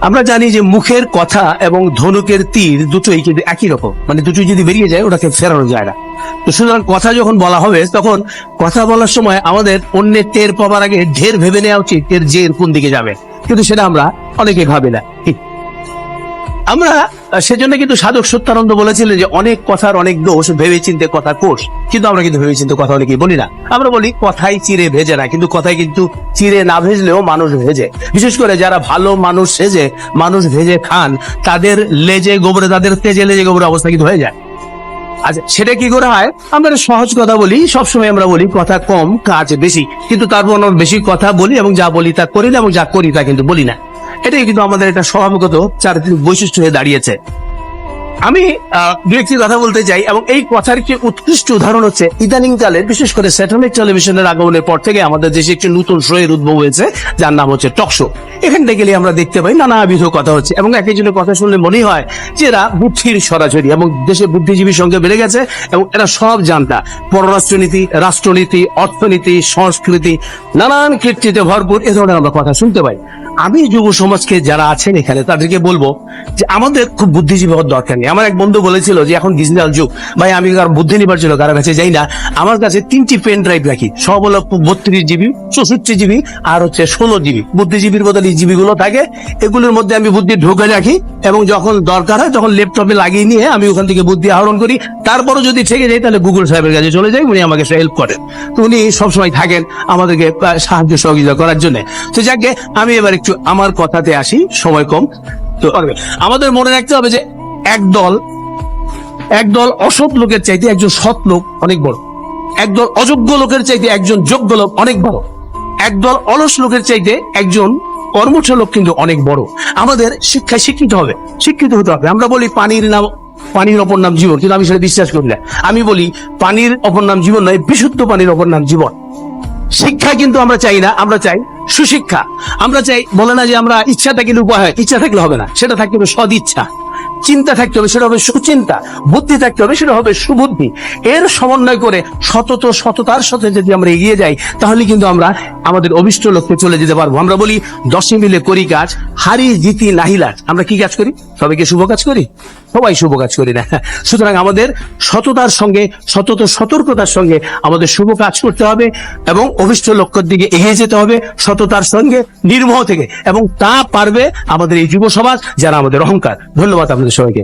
আমরা জানি যে মুখের কথা এবং ধনুকের তীর দুটোই কিন্তু একই রকম। মানে দুটোই যদি বেরিয়ে যায়, ওটাকে ফেরানো যায় না। তো সুতরাং কথা যখন বলা হবে, তখন কথা বলার সময় আমাদের অন্যের টের পাবার আগে ঢের ভেবে নেওয়া উচিত এর জের কোন দিকে যাবে। কিন্তু সেটা আমরা অনেকে ভাবি না। আমরা সেজন্য কিন্তু সাধক সত্যানন্দ বলেছিলেন যে অনেক কথার অনেক দোষ ভেবে চিনতে কথা কোষ। কিন্তু আমরা কিন্তু ভেবে চিনতে কথা অনেকেই বলি না। আমরা বলি কথাই চিরে ভেজে না, কিন্তু কথাই কিন্তু চিরে না ভেজলেও মানুষ ভেজে। বিশেষ করে যারা ভালো মানুষ সেজে, মানুষ ভেজে খান, তাদের লেজে গোবরে, তাদের তেজে লেজে গোবরে অবস্থা কিন্তু হয়ে যায়। আচ্ছা সেটা কি করে হয়? আমরা সহজ কথা বলি, সবসময় আমরা বলি কথা কম, কাজ বেশি। কিন্তু তারপর আমরা বেশি কথা বলি এবং যা বলি তা করি না এবং যা করি তা কিন্তু বলি না। এটাই কিন্তু আমাদের একটা স্বভাবগত চারিত্রিক বৈশিষ্ট্য হয়ে দাঁড়িয়েছে। আমি দু একটি কথা বলতে চাই এবং এই কথার একটি উৎকৃষ্ট উদাহরণ হচ্ছে ইদানিং কালে, বিশেষ করে স্যাটেলাইট টেলিভিশনের আগমনের পর থেকে আমাদের দেশে একটি নতুন শো এর উদ্ভব হয়েছে, যার নাম হচ্ছে টক শো। এখানটা গেলে আমরা দেখতে পাই নানাবিধ কথা হচ্ছে এবং এক একজনের কথা শুনলে মনে হয় যে এরা বুদ্ধির সরাসরি এবং দেশে বুদ্ধিজীবীর সংখ্যা বেড়ে গেছে এবং এরা সব জানতা। পররাষ্ট্রনীতি, রাষ্ট্রনীতি, অর্থনীতি, সংস্কৃতি, নানান কীর্তিতে ভরপুর এ ধরনের আমরা কথা শুনতে পাই। আমি যুব সমাজকে যারা আছেন এখানে, তাদেরকে বলব যে আমাদের খুব বুদ্ধিজীবী হওয়ার দরকার নেই। আমার এক বন্ধু বলেছিল যে, এখন ডিজিটাল যুগ, ভাই, আমি কার বুদ্ধি নিবার জন্য কারও কাছে যাই না। আমার কাছে তিনটি পেন ড্রাইভ রাখি। সব হলো বত্রিশ জিবি চৌষট্টি জিবি আর হচ্ছে ষোলো জিবি বুদ্ধিজীবীর বদলে এই জিবি গুলো থাকে। এগুলোর মধ্যে আমি বুদ্ধি ঢুকে রাখি এবং যখন দরকার হয়, তখন ল্যাপটপে লাগিয়ে নিয়ে আমি ওখান থেকে বুদ্ধি আহরণ করি। তারপরও যদি থেকে যাই, তাহলে গুগল সাহেবের কাছে চলে যাই। উনি আমাকে হেল্প করেন। তো উনি সবসময় থাকেন আমাদেরকে সাহায্য সহযোগিতা করার জন্য। তো যাকে আমি এবার একটু আমার কথাতে আসি, সময় কম। তো আমাদের মনে রাখতে হবে যে একদল একদল অসৎ লোকের চাইতে একজন সৎ লোক অনেক বড়। একদল অযোগ্য লোকের চাইতে একজন যোগ্য লোক অনেক বড়। একদল অলস লোকের চাইতে একজন কর্মঠ লোক কিন্তু অনেক বড়। আমাদের শিক্ষায় শিক্ষিত হবে, শিক্ষিত হতে হবে। আমরা বলি পানির নাম, পানির অপর নাম জীবন, কিন্তু আমি সেটা বিশ্বাস করি না। আমি বলি পানির অপর নাম জীবন নয়, বিশুদ্ধ পানির অপর নাম জীবন। শিক্ষা কিন্তু আমরা চাই না, আমরা চাই সুশিক্ষা। আমরা চাই, বলে না যে আমরা ইচ্ছা থাকলে উপায় হয় ইচ্ছা থাকলে হবে না, সেটা হবে সদ ইচ্ছা চিন্তা থাকতে হবে, সেটা হবে সুচিন্তা। বুদ্ধি থাকতে হবে, সেটা হবে সুবুদ্ধি। এর সমন্বয় করে সতত সততার সাথে যদি আমরা এগিয়ে যাই, তাহলে কিন্তু আমরা আমাদের অভিষ্ট লক্ষ্যে চলে যেতে পারব। আমরা বলি দশে মিলে করি কাজ, হারি জিতি নাহিলাজ আমরা কি কাজ করি? সবাইকে শুভ কাজ করি? সবাই শুভ কাজ করি না। সুতরাং আমাদের সততার সঙ্গে, সতত সতর্কতার সঙ্গে আমাদের শুভ কাজ করতে হবে এবং অভিষ্ট লক্ষ্যের দিকে এগিয়ে যেতে হবে সততার সঙ্গে, নির্মোহ থেকে। এবং তা পারবে আমাদের এই যুব সমাজ, যারা আমাদের অহংকার। ধন্যবাদ আপনাদের। সবাইকে।